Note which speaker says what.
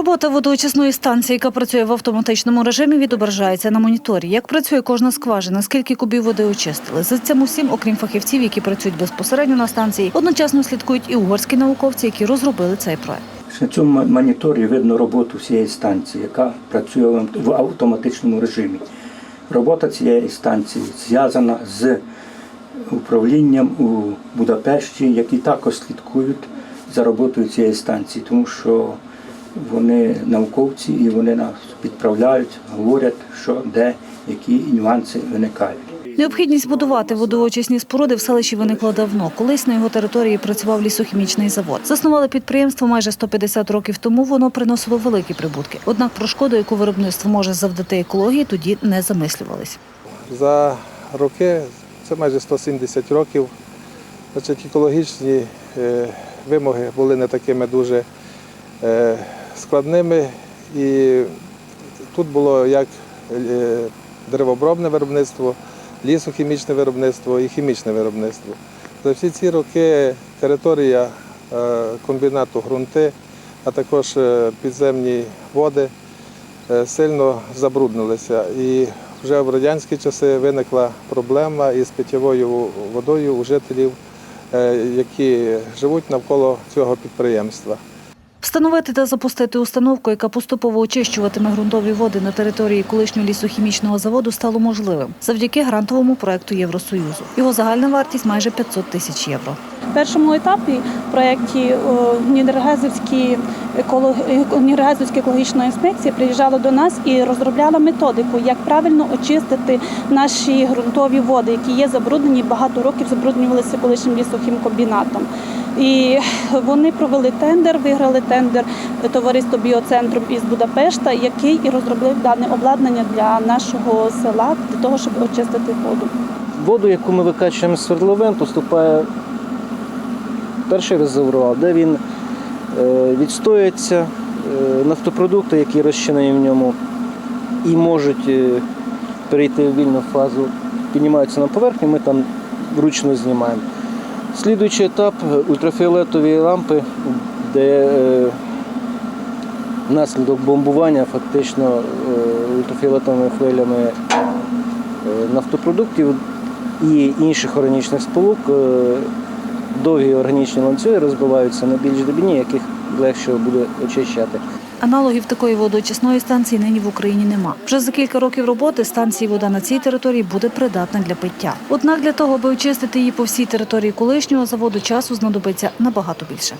Speaker 1: Робота водоочисної станції, яка працює в автоматичному режимі, відображається на моніторі. Як працює кожна скважина, скільки кубів води очистили. За цим усім, окрім фахівців, які працюють безпосередньо на станції, одночасно слідкують і угорські науковці, які розробили цей проект.
Speaker 2: На цьому моніторі видно роботу всієї станції, яка працює в- автоматичному режимі. Робота цієї станції зв'язана з управлінням у Будапешті, які також слідкують за роботою цієї станції, тому що вони науковці і вони нас підправляють, говорять, що де які нюанси виникають.
Speaker 1: Необхідність будувати водоочисні споруди в селищі виникла давно. Колись на його території працював лісохімічний завод. Заснували підприємство майже 150 років тому. Воно приносило великі прибутки. Однак про шкоду, яку виробництво може завдати екології, тоді не замислювались.
Speaker 3: За роки, це майже 170 років, значить, екологічні е, вимоги були не такими дуже е, складними. І тут було як е, деревообробне виробництво, лісохімічне виробництво і хімічне виробництво. За всі ці роки територія е, комбінату ґрунти, а також е, підземні води сильно забруднилися. І вже в радянські часи виникла проблема із питьовою водою у жителів, які живуть навколо цього підприємства.
Speaker 1: Встановити та запустити установку, яка поступово очищуватиме ґрунтові води на території колишнього лісохімічного заводу, стало можливим завдяки грантовому проекту Євросоюзу. Його загальна вартість майже 500 тисяч євро.
Speaker 4: Першому етапі в проєкті Нідергазівські еколог- Нідергазівська екологічна інспекція приїжджала до нас і розробляла методику, як правильно очистити наші ґрунтові води, які є забруднені багато років забруднювалися колишнім лісохімкомбінатом. І вони провели тендер, виграли тендер товариство біоцентру із Будапешта, який і розробив дане обладнання для нашого села для того, щоб очистити воду.
Speaker 5: Воду, яку ми викачуємо з свердловин, поступає перший резервуар, де він е, відстоюється, е, нафтопродукти, які розчинені в ньому, і можуть е, перейти в вільну фазу, піднімаються на поверхню, ми там вручну знімаємо. Слідуючий етап ультрафіолетові лампи, де внаслідок бомбування фактично ультрафіолетовими хвилями нафтопродуктів і інших органічних сполук довгі органічні ланцюги розбиваються на більш дрібні, яких легше буде очищати.
Speaker 1: Аналогів такої водоочисної станції нині в Україні нема. Вже за кілька років роботи станції вода на цій території буде придатна для пиття. Однак для того, аби очистити її по всій території колишнього заводу, часу знадобиться набагато більше.